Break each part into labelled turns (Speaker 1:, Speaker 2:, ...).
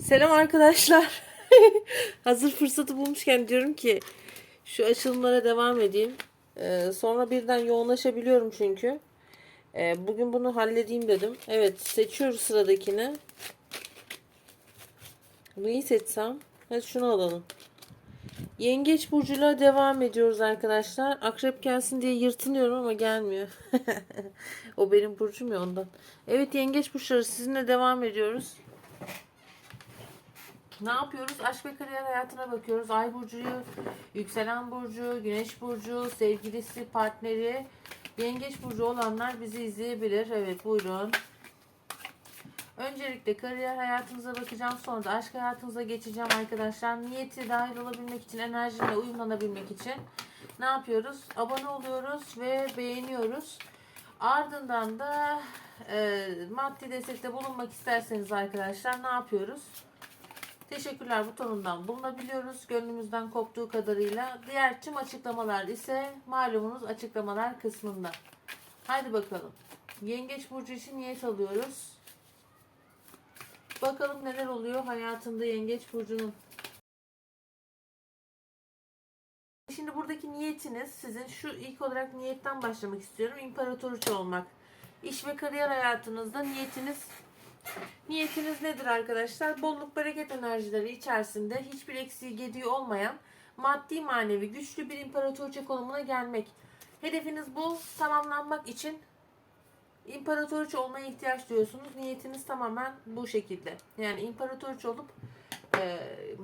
Speaker 1: Selam arkadaşlar. Hazır fırsatı bulmuşken diyorum ki şu açılımlara devam edeyim. Ee, sonra birden yoğunlaşabiliyorum çünkü. Ee, bugün bunu halledeyim dedim. Evet seçiyoruz sıradakini. Neyi seçsem? Hadi şunu alalım. Yengeç burcuyla devam ediyoruz arkadaşlar. Akrep gelsin diye yırtınıyorum ama gelmiyor. o benim burcum ya ondan. Evet yengeç burçları sizinle devam ediyoruz. Ne yapıyoruz? Aşk ve kariyer hayatına bakıyoruz. Ay burcuyu, yükselen burcu, güneş burcu, sevgilisi, partneri, yengeç burcu olanlar bizi izleyebilir. Evet buyurun. Öncelikle kariyer hayatınıza bakacağım. Sonra da aşk hayatınıza geçeceğim arkadaşlar. Niyeti dahil olabilmek için, enerjiyle uyumlanabilmek için ne yapıyoruz? Abone oluyoruz ve beğeniyoruz. Ardından da e, maddi destekte bulunmak isterseniz arkadaşlar ne yapıyoruz? Teşekkürler butonundan bulunabiliyoruz. Gönlümüzden koptuğu kadarıyla. Diğer tüm açıklamalar ise malumunuz açıklamalar kısmında. Haydi bakalım. Yengeç burcu için niyet alıyoruz. Bakalım neler oluyor hayatında Yengeç burcunun. Şimdi buradaki niyetiniz sizin şu ilk olarak niyetten başlamak istiyorum. İmparatoriçe olmak. İş ve kariyer hayatınızda niyetiniz Niyetiniz nedir arkadaşlar? Bolluk bereket enerjileri içerisinde hiçbir eksiği gediği olmayan maddi manevi güçlü bir imparatorça konumuna gelmek. Hedefiniz bu. Tamamlanmak için imparatorça olmaya ihtiyaç duyuyorsunuz. Niyetiniz tamamen bu şekilde. Yani imparatorça olup e,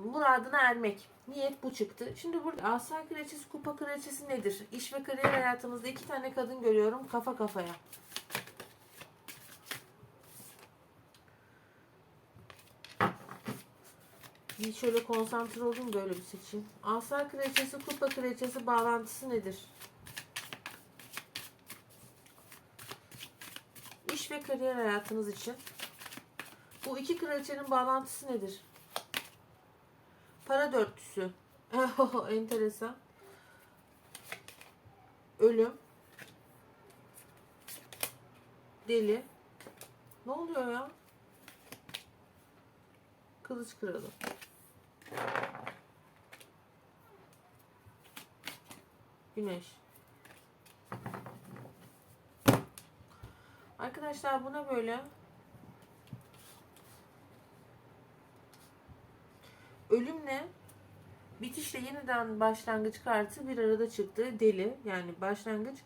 Speaker 1: muradına ermek. Niyet bu çıktı. Şimdi burada asa kraliçesi, kupa kraliçesi nedir? İş ve kariyer hayatımızda iki tane kadın görüyorum kafa kafaya. Bir şöyle konsantre olayım böyle bir seçeyim. Asa kraliçesi, kupa kraliçesi bağlantısı nedir? İş ve kariyer hayatınız için. Bu iki kraliçenin bağlantısı nedir? Para dörtlüsü. Enteresan. Ölüm. Deli. Ne oluyor ya? Kılıç kralı. Güneş. Arkadaşlar buna böyle ölümle bitişle yeniden başlangıç kartı bir arada çıktı. Deli yani başlangıç.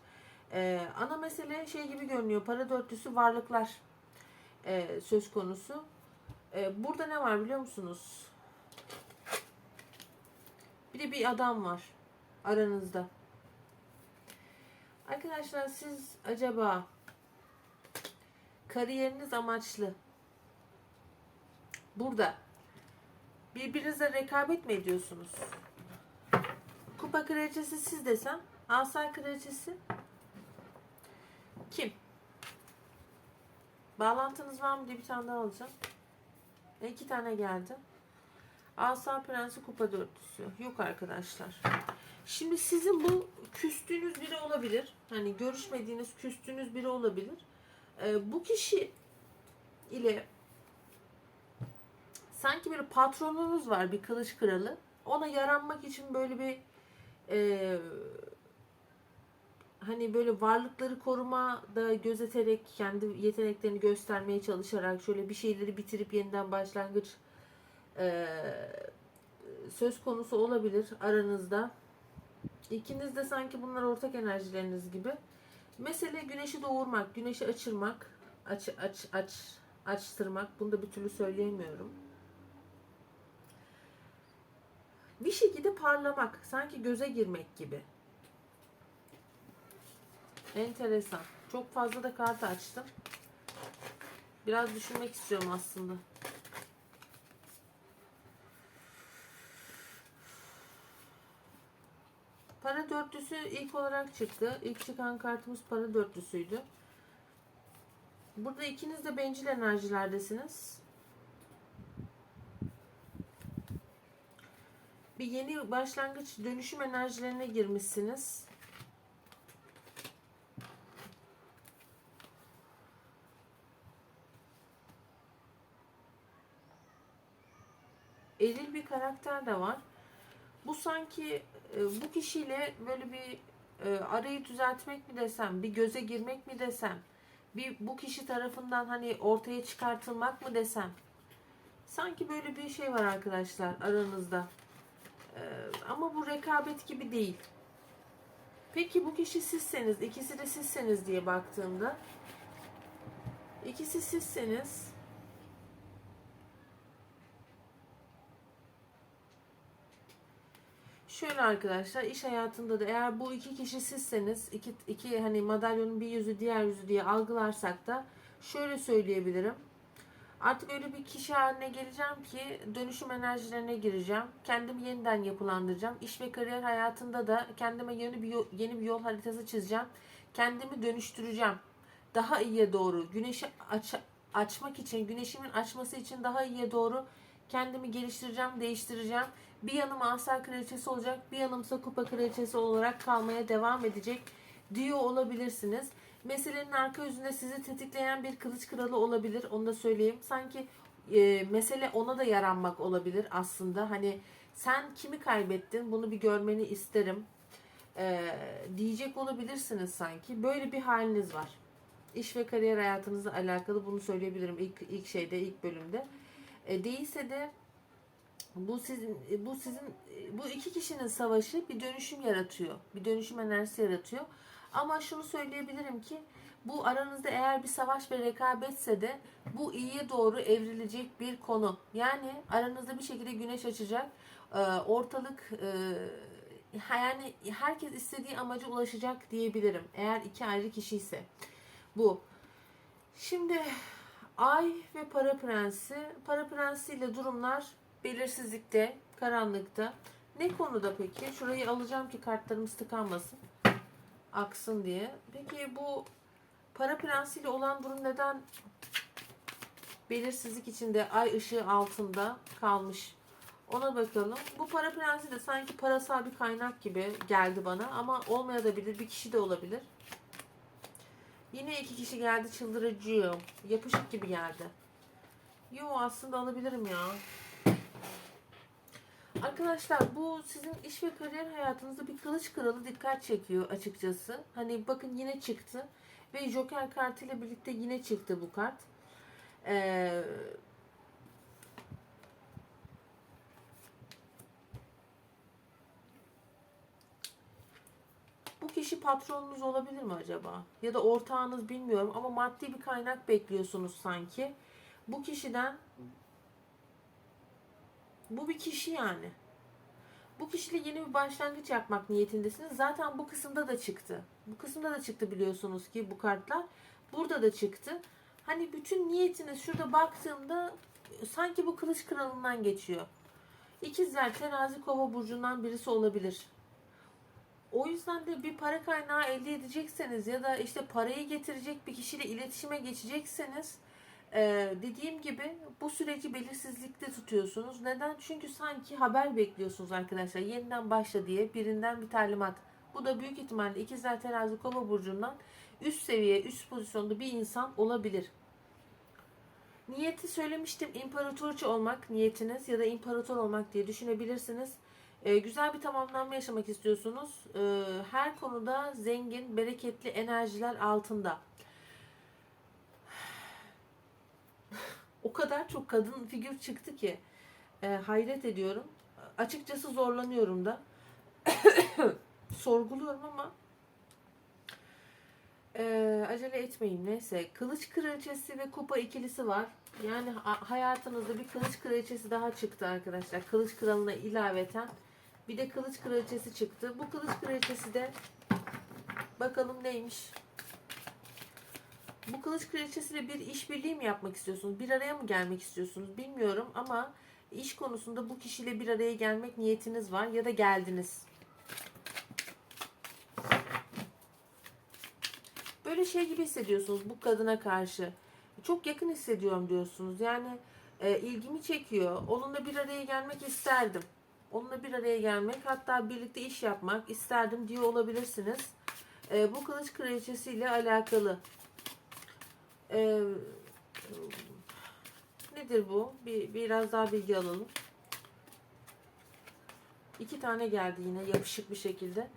Speaker 1: Ee, ana mesele şey gibi görünüyor. Para dörtlüsü varlıklar e, söz konusu. Ee, burada ne var biliyor musunuz? Bir de bir adam var aranızda. Arkadaşlar siz acaba kariyeriniz amaçlı burada birbirinizle rekabet mi ediyorsunuz? Kupa kraliçesi siz desem, asa kraliçesi kim? Bağlantınız var mı diye bir tane daha alacağım. E, iki tane geldi. Asa Prensi Kupa Dörtlüsü. Yok arkadaşlar. Şimdi sizin bu küstüğünüz biri olabilir. Hani görüşmediğiniz, küstüğünüz biri olabilir. Ee, bu kişi ile sanki bir patronunuz var bir kılıç kralı. Ona yaranmak için böyle bir e, hani böyle varlıkları koruma da gözeterek kendi yeteneklerini göstermeye çalışarak şöyle bir şeyleri bitirip yeniden başlangıç e, söz konusu olabilir aranızda. İkiniz de sanki bunlar ortak enerjileriniz gibi. Mesele güneşi doğurmak, güneşi açırmak, aç aç aç açtırmak. Bunu da bir türlü söyleyemiyorum. Bir şekilde parlamak, sanki göze girmek gibi. Enteresan. Çok fazla da kart açtım. Biraz düşünmek istiyorum aslında. Para dörtlüsü ilk olarak çıktı. İlk çıkan kartımız para dörtlüsüydü. Burada ikiniz de bencil enerjilerdesiniz. Bir yeni başlangıç dönüşüm enerjilerine girmişsiniz. eril bir karakter de var. Bu sanki e, bu kişiyle böyle bir e, arayı düzeltmek mi desem, bir göze girmek mi desem, bir bu kişi tarafından hani ortaya çıkartılmak mı desem. Sanki böyle bir şey var arkadaşlar aranızda. E, ama bu rekabet gibi değil. Peki bu kişi sizseniz, ikisi de sizseniz diye baktığımda ikisi sizseniz Şöyle arkadaşlar iş hayatında da eğer bu iki kişi sizseniz iki, iki hani madalyonun bir yüzü diğer yüzü diye algılarsak da şöyle söyleyebilirim. Artık öyle bir kişi haline geleceğim ki dönüşüm enerjilerine gireceğim. Kendimi yeniden yapılandıracağım. İş ve kariyer hayatında da kendime yeni bir yol, yeni bir yol haritası çizeceğim. Kendimi dönüştüreceğim. Daha iyiye doğru güneşi aç, açmak için, güneşimin açması için daha iyiye doğru kendimi geliştireceğim, değiştireceğim. Bir yanım asal kraliçesi olacak, bir yanımsa kupa kraliçesi olarak kalmaya devam edecek diyor olabilirsiniz. Meselenin arka yüzünde sizi tetikleyen bir kılıç kralı olabilir. Onu da söyleyeyim. Sanki e, mesele ona da yaranmak olabilir aslında. Hani sen kimi kaybettin bunu bir görmeni isterim e, diyecek olabilirsiniz sanki. Böyle bir haliniz var. İş ve kariyer hayatınızla alakalı bunu söyleyebilirim ilk ilk şeyde ilk bölümde. E, değilse de bu sizin bu sizin bu iki kişinin savaşı bir dönüşüm yaratıyor. Bir dönüşüm enerjisi yaratıyor. Ama şunu söyleyebilirim ki bu aranızda eğer bir savaş ve rekabetse de bu iyiye doğru evrilecek bir konu. Yani aranızda bir şekilde güneş açacak. Ee, ortalık e, yani herkes istediği amaca ulaşacak diyebilirim. Eğer iki ayrı kişi ise bu. Şimdi Ay ve Para Prensi. Para Prensi ile durumlar belirsizlikte, karanlıkta. Ne konuda peki? Şurayı alacağım ki kartlarımız tıkanmasın. Aksın diye. Peki bu para prensiyle olan durum neden belirsizlik içinde ay ışığı altında kalmış? Ona bakalım. Bu para prensi de sanki parasal bir kaynak gibi geldi bana ama olmayabilir. Bir kişi de olabilir. Yine iki kişi geldi çıldırıcı. Yapışık gibi geldi. Yo aslında alabilirim ya. Arkadaşlar bu sizin iş ve kariyer hayatınızda bir kılıç kralı dikkat çekiyor açıkçası. Hani bakın yine çıktı. Ve Joker kartıyla birlikte yine çıktı bu kart. Ee, bu kişi patronunuz olabilir mi acaba? Ya da ortağınız bilmiyorum ama maddi bir kaynak bekliyorsunuz sanki. Bu kişiden bu bir kişi yani. Bu kişiyle yeni bir başlangıç yapmak niyetindesiniz. Zaten bu kısımda da çıktı. Bu kısımda da çıktı biliyorsunuz ki bu kartlar. Burada da çıktı. Hani bütün niyetiniz şurada baktığımda sanki bu kılıç kralından geçiyor. İkizler terazi kova burcundan birisi olabilir. O yüzden de bir para kaynağı elde edecekseniz ya da işte parayı getirecek bir kişiyle iletişime geçecekseniz ee, dediğim gibi bu süreci belirsizlikte tutuyorsunuz. Neden? Çünkü sanki haber bekliyorsunuz arkadaşlar. Yeniden başla diye birinden bir talimat. Bu da büyük ihtimalle ikizler terazi kova burcundan üst seviye, üst pozisyonda bir insan olabilir. Niyeti söylemiştim. İmparatorçu olmak niyetiniz ya da imparator olmak diye düşünebilirsiniz. Ee, güzel bir tamamlanma yaşamak istiyorsunuz. Ee, her konuda zengin, bereketli enerjiler altında. O kadar çok kadın figür çıktı ki e, hayret ediyorum. Açıkçası zorlanıyorum da. Sorguluyorum ama e, acele etmeyin neyse. Kılıç kraliçesi ve kupa ikilisi var. Yani hayatınızda bir kılıç kraliçesi daha çıktı arkadaşlar. Kılıç kralına ilaveten bir de kılıç kraliçesi çıktı. Bu kılıç kraliçesi de bakalım neymiş. Bu kılıç kraliçesiyle bir işbirliği mi yapmak istiyorsunuz? Bir araya mı gelmek istiyorsunuz? Bilmiyorum ama iş konusunda bu kişiyle bir araya gelmek niyetiniz var ya da geldiniz. Böyle şey gibi hissediyorsunuz bu kadına karşı. Çok yakın hissediyorum diyorsunuz. Yani e, ilgimi çekiyor. Onunla bir araya gelmek isterdim. Onunla bir araya gelmek hatta birlikte iş yapmak isterdim diyor olabilirsiniz. E, bu kılıç kraliçesiyle alakalı. Ee, nedir bu? Bir, biraz daha bilgi alalım. İki tane geldi yine yapışık bir şekilde.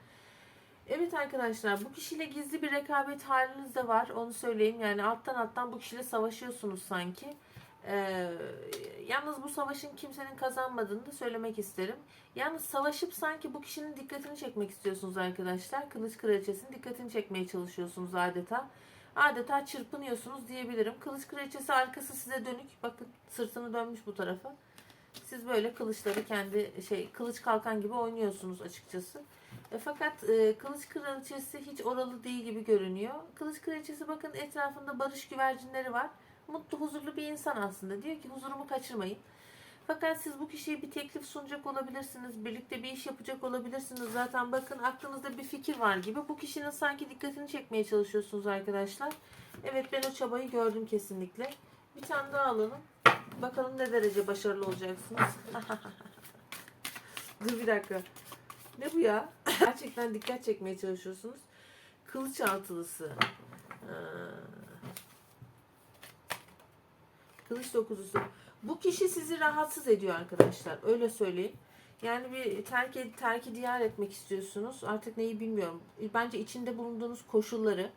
Speaker 1: Evet arkadaşlar bu kişiyle gizli bir rekabet haliniz de var. Onu söyleyeyim. Yani alttan alttan bu kişiyle savaşıyorsunuz sanki. Ee, yalnız bu savaşın kimsenin kazanmadığını da söylemek isterim. Yalnız savaşıp sanki bu kişinin dikkatini çekmek istiyorsunuz arkadaşlar. Kılıç kraliçesinin dikkatini çekmeye çalışıyorsunuz adeta. Adeta çırpınıyorsunuz diyebilirim. Kılıç kraliçesi arkası size dönük. Bakın sırtını dönmüş bu tarafa. Siz böyle kılıçları kendi şey kılıç kalkan gibi oynuyorsunuz açıkçası. E, fakat e, kılıç kraliçesi hiç oralı değil gibi görünüyor. Kılıç kraliçesi bakın etrafında barış güvercinleri var. Mutlu, huzurlu bir insan aslında. Diyor ki huzurumu kaçırmayın. Fakat siz bu kişiye bir teklif sunacak olabilirsiniz. Birlikte bir iş yapacak olabilirsiniz. Zaten bakın aklınızda bir fikir var gibi. Bu kişinin sanki dikkatini çekmeye çalışıyorsunuz arkadaşlar. Evet ben o çabayı gördüm kesinlikle. Bir tane daha alalım. Bakalım ne derece başarılı olacaksınız. Dur bir dakika. Ne bu ya? Gerçekten dikkat çekmeye çalışıyorsunuz. Kılıç altılısı. Ee, Kılıç dokuzusu. Bu kişi sizi rahatsız ediyor arkadaşlar. Öyle söyleyeyim. Yani bir terk, terki diyar etmek istiyorsunuz. Artık neyi bilmiyorum. Bence içinde bulunduğunuz koşulları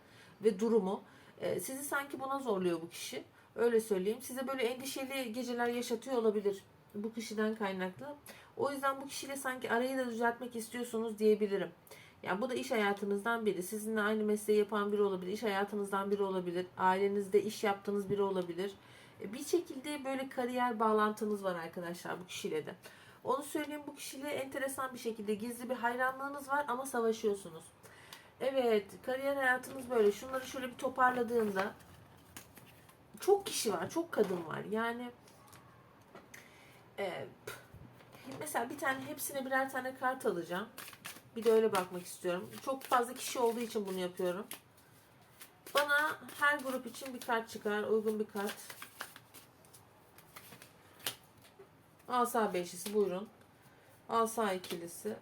Speaker 1: ve durumu e, sizi sanki buna zorluyor bu kişi. Öyle söyleyeyim. Size böyle endişeli geceler yaşatıyor olabilir. Bu kişiden kaynaklı. O yüzden bu kişiyle sanki arayı da düzeltmek istiyorsunuz diyebilirim. Ya bu da iş hayatınızdan biri. Sizinle aynı mesleği yapan biri olabilir. İş hayatınızdan biri olabilir. Ailenizde iş yaptığınız biri olabilir. Bir şekilde böyle kariyer bağlantınız var arkadaşlar bu kişiyle de. Onu söyleyeyim bu kişiyle enteresan bir şekilde gizli bir hayranlığınız var ama savaşıyorsunuz. Evet kariyer hayatınız böyle. Şunları şöyle bir toparladığımda çok kişi var, çok kadın var. Yani e, mesela bir tane hepsine birer tane kart alacağım. Bir de öyle bakmak istiyorum. Çok fazla kişi olduğu için bunu yapıyorum. Bana her grup için bir kart çıkar. Uygun bir kart. Asa beşlisi buyurun. Asa ikilisi.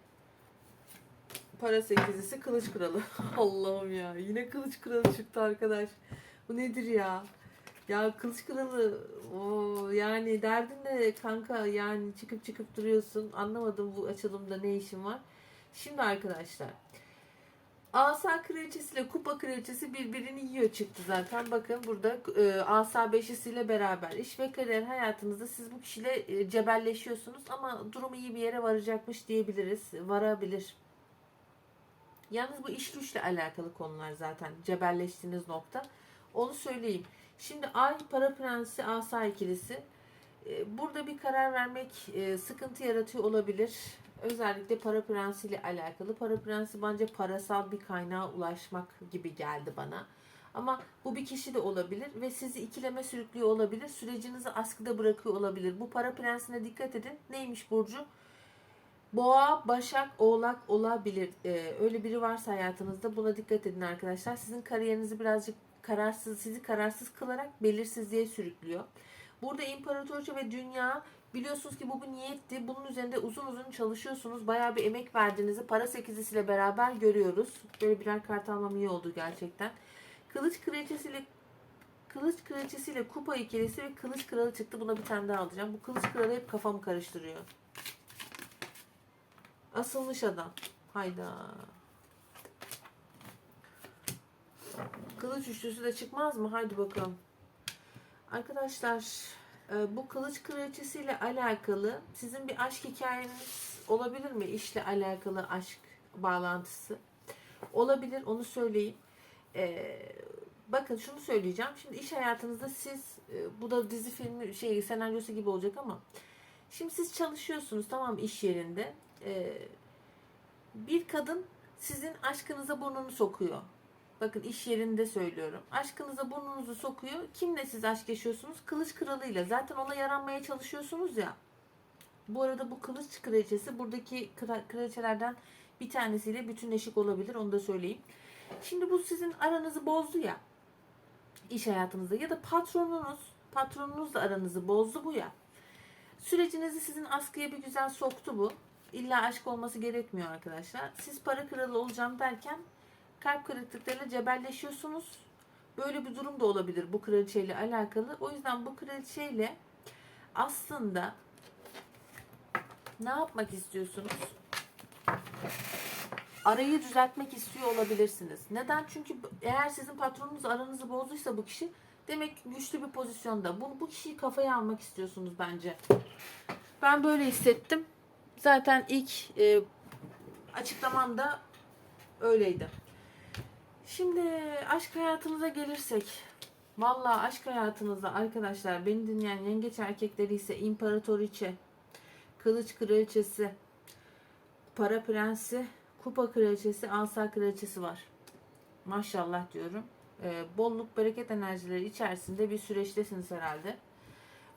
Speaker 1: Para sekizlisi kılıç kralı. Allah'ım ya. Yine kılıç kralı çıktı arkadaş. Bu nedir ya? Ya kılıç kralı o yani derdin ne kanka yani çıkıp çıkıp duruyorsun. Anlamadım bu açılımda ne işin var. Şimdi arkadaşlar. Asa kraliçesiyle kupa kraliçesi birbirini yiyor çıktı zaten. Bakın burada e, asa beşisiyle beraber iş ve kariyer hayatınızda siz bu kişiyle e, cebelleşiyorsunuz ama durum iyi bir yere varacakmış diyebiliriz. Varabilir. Yalnız bu iş güçle alakalı konular zaten cebelleştiğiniz nokta. Onu söyleyeyim. Şimdi Ay para prensi asa ikilisi. E, Burada bir karar vermek e, sıkıntı yaratıyor olabilir. Özellikle para prensi ile alakalı. Para prensi bence parasal bir kaynağa ulaşmak gibi geldi bana. Ama bu bir kişi de olabilir ve sizi ikileme sürüklüyor olabilir. Sürecinizi askıda bırakıyor olabilir. Bu para prensine dikkat edin. Neymiş Burcu? Boğa, Başak, Oğlak olabilir. Ee, öyle biri varsa hayatınızda buna dikkat edin arkadaşlar. Sizin kariyerinizi birazcık kararsız, sizi kararsız kılarak belirsizliğe sürüklüyor. Burada imparatorça ve dünya biliyorsunuz ki bu bir niyetti. Bunun üzerinde uzun uzun çalışıyorsunuz. Bayağı bir emek verdiğinizi para sekizisiyle beraber görüyoruz. Böyle birer kart almam iyi oldu gerçekten. Kılıç kraliçesiyle Kılıç kraliçesiyle kupa ikilisi ve kılıç kralı çıktı. Buna bir tane daha alacağım. Bu kılıç kralı hep kafamı karıştırıyor. Asılmış adam. Hayda. Kılıç üçlüsü de çıkmaz mı? Haydi bakalım. Arkadaşlar e, bu kılıç kraliçesiyle alakalı sizin bir aşk hikayeniz olabilir mi? İşle alakalı aşk bağlantısı. Olabilir onu söyleyeyim. E, bakın şunu söyleyeceğim. Şimdi iş hayatınızda siz e, bu da dizi filmi şey senaryosu gibi olacak ama şimdi siz çalışıyorsunuz tamam iş yerinde. Bir kadın sizin aşkınıza burnunu sokuyor. Bakın iş yerinde söylüyorum. Aşkınıza burnunuzu sokuyor. Kimle siz aşk yaşıyorsunuz? Kılıç kralıyla. Zaten ona yaranmaya çalışıyorsunuz ya. Bu arada bu kılıç kraliçesi buradaki kra- kraliçelerden bir tanesiyle bütünleşik olabilir. Onu da söyleyeyim. Şimdi bu sizin aranızı bozdu ya. iş hayatınızda ya da patronunuz patronunuzla aranızı bozdu bu ya. Sürecinizi sizin askıya bir güzel soktu bu. İlla aşk olması gerekmiyor arkadaşlar. Siz para kralı olacağım derken kalp kırıklıklarıyla cebelleşiyorsunuz. Böyle bir durum da olabilir bu kraliçeyle alakalı. O yüzden bu kraliçeyle aslında ne yapmak istiyorsunuz? arayı düzeltmek istiyor olabilirsiniz. Neden? Çünkü eğer sizin patronunuz aranızı bozduysa bu kişi demek güçlü bir pozisyonda. Bu, bu kişiyi kafaya almak istiyorsunuz bence. Ben böyle hissettim. Zaten ilk e, açıklamam da öyleydi. Şimdi aşk hayatınıza gelirsek. Vallahi aşk hayatınızda arkadaşlar beni dinleyen yengeç erkekleri ise imparatoriçe, kılıç kraliçesi, para prensi, kupa kraliçesi, asa kraliçesi var. Maşallah diyorum. Ee, bolluk bereket enerjileri içerisinde bir süreçtesiniz herhalde.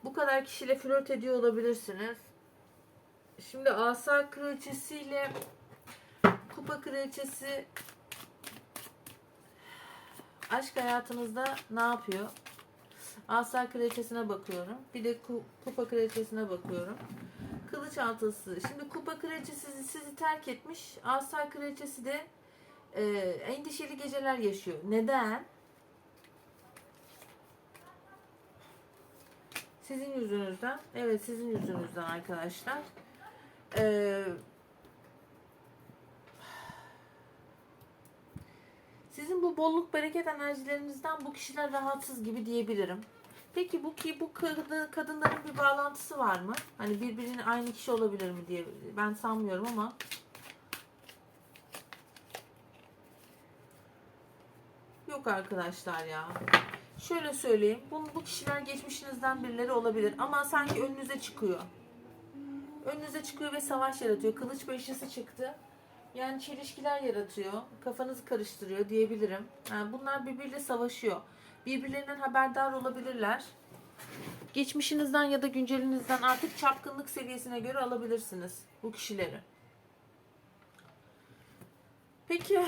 Speaker 1: Bu kadar kişiyle flört ediyor olabilirsiniz. Şimdi asa kraliçesiyle kupa kraliçesi aşk hayatınızda ne yapıyor? Asa kraliçesine bakıyorum. Bir de ku- kupa kraliçesine bakıyorum. Kılıç altısı. Şimdi kupa kraliçesi sizi terk etmiş. Asa kraliçesi de e, endişeli geceler yaşıyor. Neden? Sizin yüzünüzden. Evet sizin yüzünüzden arkadaşlar. Eee Sizin bu bolluk bereket enerjilerinizden bu kişiler rahatsız gibi diyebilirim. Peki bu ki bu kadın, kadınların bir bağlantısı var mı? Hani birbirinin aynı kişi olabilir mi diye ben sanmıyorum ama Yok arkadaşlar ya. Şöyle söyleyeyim. Bu, bu kişiler geçmişinizden birileri olabilir ama sanki önünüze çıkıyor. Önünüze çıkıyor ve savaş yaratıyor. Kılıç beşlisi çıktı. Yani çelişkiler yaratıyor. Kafanızı karıştırıyor diyebilirim. Yani bunlar birbiriyle savaşıyor. Birbirlerinden haberdar olabilirler. Geçmişinizden ya da güncelinizden artık çapkınlık seviyesine göre alabilirsiniz bu kişileri. Peki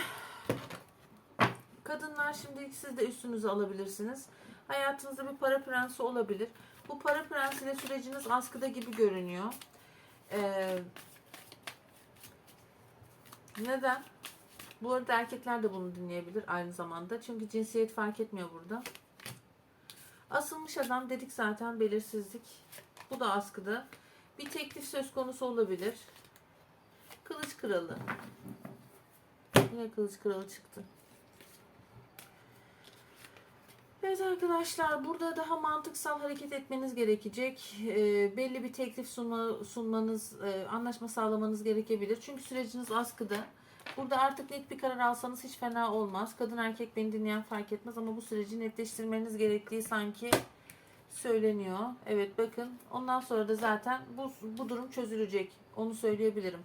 Speaker 1: kadınlar şimdi siz de üstünüze alabilirsiniz. Hayatınızda bir para prensi olabilir. Bu para prensiyle süreciniz askıda gibi görünüyor. Ee, neden? Bu arada erkekler de bunu dinleyebilir aynı zamanda. Çünkü cinsiyet fark etmiyor burada. Asılmış adam dedik zaten belirsizlik. Bu da askıda. Bir teklif söz konusu olabilir. Kılıç kralı. Yine kılıç kralı çıktı. Evet arkadaşlar burada daha mantıksal hareket etmeniz gerekecek. Ee, belli bir teklif sunma, sunmanız, e, anlaşma sağlamanız gerekebilir. Çünkü süreciniz askıda. Burada artık net bir karar alsanız hiç fena olmaz. Kadın erkek beni dinleyen fark etmez ama bu süreci netleştirmeniz gerektiği sanki söyleniyor. Evet bakın ondan sonra da zaten bu, bu durum çözülecek. Onu söyleyebilirim.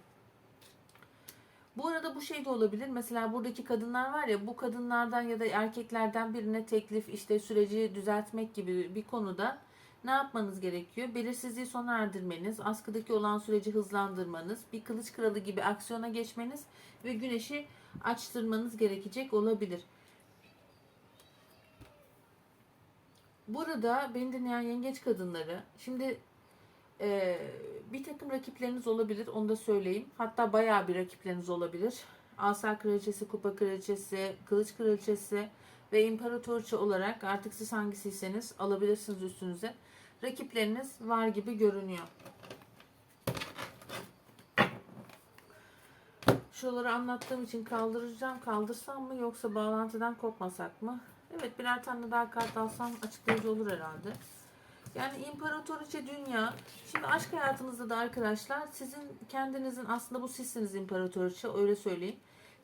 Speaker 1: Bu arada bu şey de olabilir. Mesela buradaki kadınlar var ya bu kadınlardan ya da erkeklerden birine teklif işte süreci düzeltmek gibi bir konuda ne yapmanız gerekiyor? Belirsizliği sona erdirmeniz, askıdaki olan süreci hızlandırmanız, bir kılıç kralı gibi aksiyona geçmeniz ve güneşi açtırmanız gerekecek olabilir. Burada beni dinleyen yengeç kadınları, şimdi ee, bir takım rakipleriniz olabilir onu da söyleyeyim. Hatta bayağı bir rakipleriniz olabilir. Asa Kraliçesi, Kupa Kraliçesi, Kılıç Kraliçesi ve İmparatorça olarak artık siz hangisiyseniz alabilirsiniz üstünüze. Rakipleriniz var gibi görünüyor. Şuraları anlattığım için kaldıracağım. Kaldırsam mı yoksa bağlantıdan kopmasak mı? Evet birer tane daha kart alsam açıklayıcı olur herhalde. Yani imparatoriçe dünya. Şimdi aşk hayatınızda da arkadaşlar sizin kendinizin aslında bu sizsiniz imparatoriçe öyle söyleyeyim.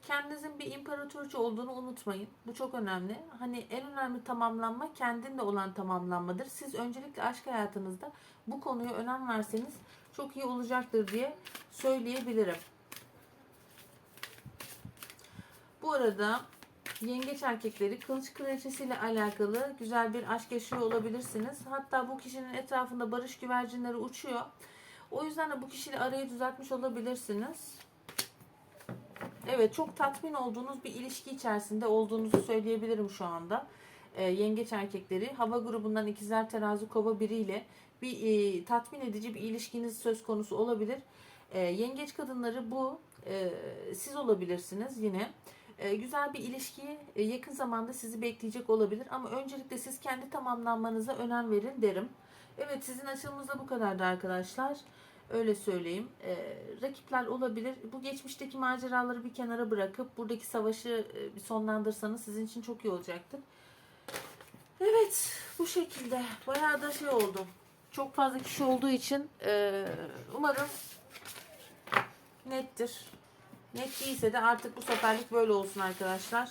Speaker 1: Kendinizin bir imparatoriçe olduğunu unutmayın. Bu çok önemli. Hani en önemli tamamlanma kendinle olan tamamlanmadır. Siz öncelikle aşk hayatınızda bu konuya önem verseniz çok iyi olacaktır diye söyleyebilirim. Bu arada yengeç erkekleri kılıç kraliçesiyle alakalı güzel bir aşk yaşıyor olabilirsiniz. Hatta bu kişinin etrafında barış güvercinleri uçuyor. O yüzden de bu kişiyle arayı düzeltmiş olabilirsiniz. Evet çok tatmin olduğunuz bir ilişki içerisinde olduğunuzu söyleyebilirim şu anda. Ee, yengeç erkekleri hava grubundan ikizler terazi kova biriyle bir e, tatmin edici bir ilişkiniz söz konusu olabilir. Ee, yengeç kadınları bu e, siz olabilirsiniz yine. E, güzel bir ilişki e, yakın zamanda sizi bekleyecek olabilir ama öncelikle siz kendi tamamlanmanıza önem verin derim. Evet sizin açılımınız da bu kadardı arkadaşlar. Öyle söyleyeyim. Ee, rakipler olabilir. Bu geçmişteki maceraları bir kenara bırakıp buradaki savaşı e, sonlandırsanız sizin için çok iyi olacaktır. Evet, bu şekilde. Bayağı da şey oldu. Çok fazla kişi olduğu için e, umarım nettir. Net değilse de artık bu seferlik böyle olsun arkadaşlar.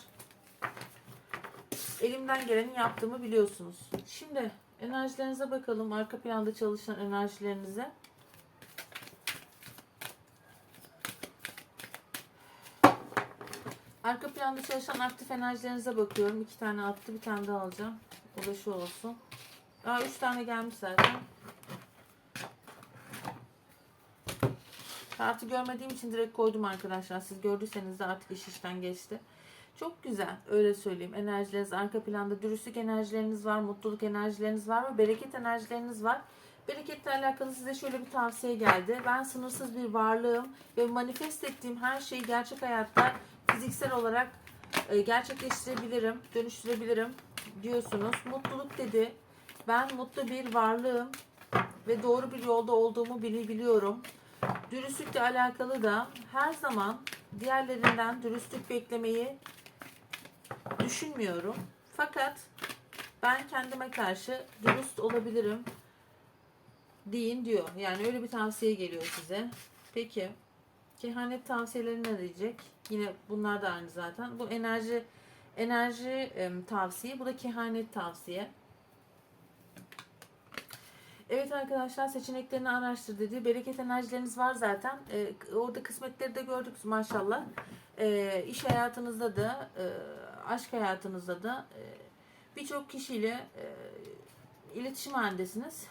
Speaker 1: Elimden geleni yaptığımı biliyorsunuz. Şimdi enerjilerinize bakalım. Arka planda çalışan enerjilerinize. Arka planda çalışan aktif enerjilerinize bakıyorum. İki tane attı. Bir tane daha alacağım. O da şu olsun. Aa, üç tane gelmiş zaten. Kartı görmediğim için direkt koydum arkadaşlar. Siz gördüyseniz de artık iş işten geçti. Çok güzel. Öyle söyleyeyim. Enerjileriniz arka planda. Dürüstlük enerjileriniz var. Mutluluk enerjileriniz var. Ve bereket enerjileriniz var. Bereketle alakalı size şöyle bir tavsiye geldi. Ben sınırsız bir varlığım ve manifest ettiğim her şeyi gerçek hayatta fiziksel olarak e, gerçekleştirebilirim, dönüştürebilirim diyorsunuz. Mutluluk dedi. Ben mutlu bir varlığım ve doğru bir yolda olduğumu bili- biliyorum. Dürüstlükle alakalı da her zaman diğerlerinden dürüstlük beklemeyi düşünmüyorum. Fakat ben kendime karşı dürüst olabilirim deyin diyor. Yani öyle bir tavsiye geliyor size. Peki kehanet tavsiyeleri ne diyecek? Yine bunlar da aynı zaten. Bu enerji enerji em, tavsiye. Bu da kehanet tavsiye. Evet arkadaşlar seçeneklerini araştır dedi. Bereket enerjileriniz var zaten. Ee, orada kısmetleri de gördük maşallah. Ee, iş hayatınızda da, e, aşk hayatınızda da e, birçok kişiyle e, iletişim halindesiniz.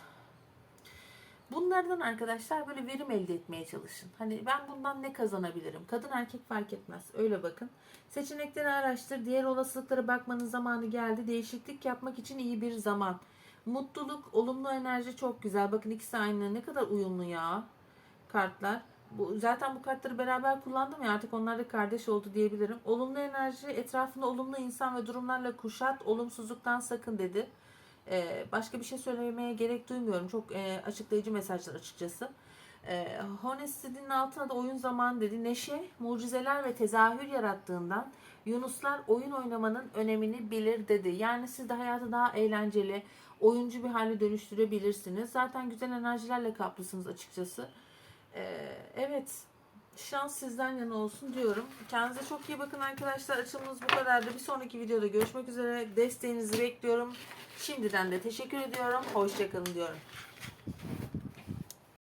Speaker 1: Bunlardan arkadaşlar böyle verim elde etmeye çalışın. Hani ben bundan ne kazanabilirim? Kadın erkek fark etmez. Öyle bakın. Seçenekleri araştır. Diğer olasılıklara bakmanın zamanı geldi. Değişiklik yapmak için iyi bir zaman. Mutluluk, olumlu enerji çok güzel. Bakın ikisi aynı. Ne kadar uyumlu ya kartlar. Bu, zaten bu kartları beraber kullandım ya artık onlar da kardeş oldu diyebilirim. Olumlu enerji etrafında olumlu insan ve durumlarla kuşat. Olumsuzluktan sakın dedi. Ee, başka bir şey söylemeye gerek duymuyorum. Çok e, açıklayıcı mesajlar açıkçası. E, Honesty'nin altına da oyun zamanı dedi. Neşe, mucizeler ve tezahür yarattığından Yunuslar oyun oynamanın önemini bilir dedi. Yani siz de hayatı daha eğlenceli, oyuncu bir hale dönüştürebilirsiniz. Zaten güzel enerjilerle kaplısınız açıkçası. E, evet, şans sizden yana olsun diyorum. Kendinize çok iyi bakın arkadaşlar. Açılımımız bu kadardı. Bir sonraki videoda görüşmek üzere. Desteğinizi bekliyorum. Şimdiden de teşekkür ediyorum. Hoşçakalın diyorum.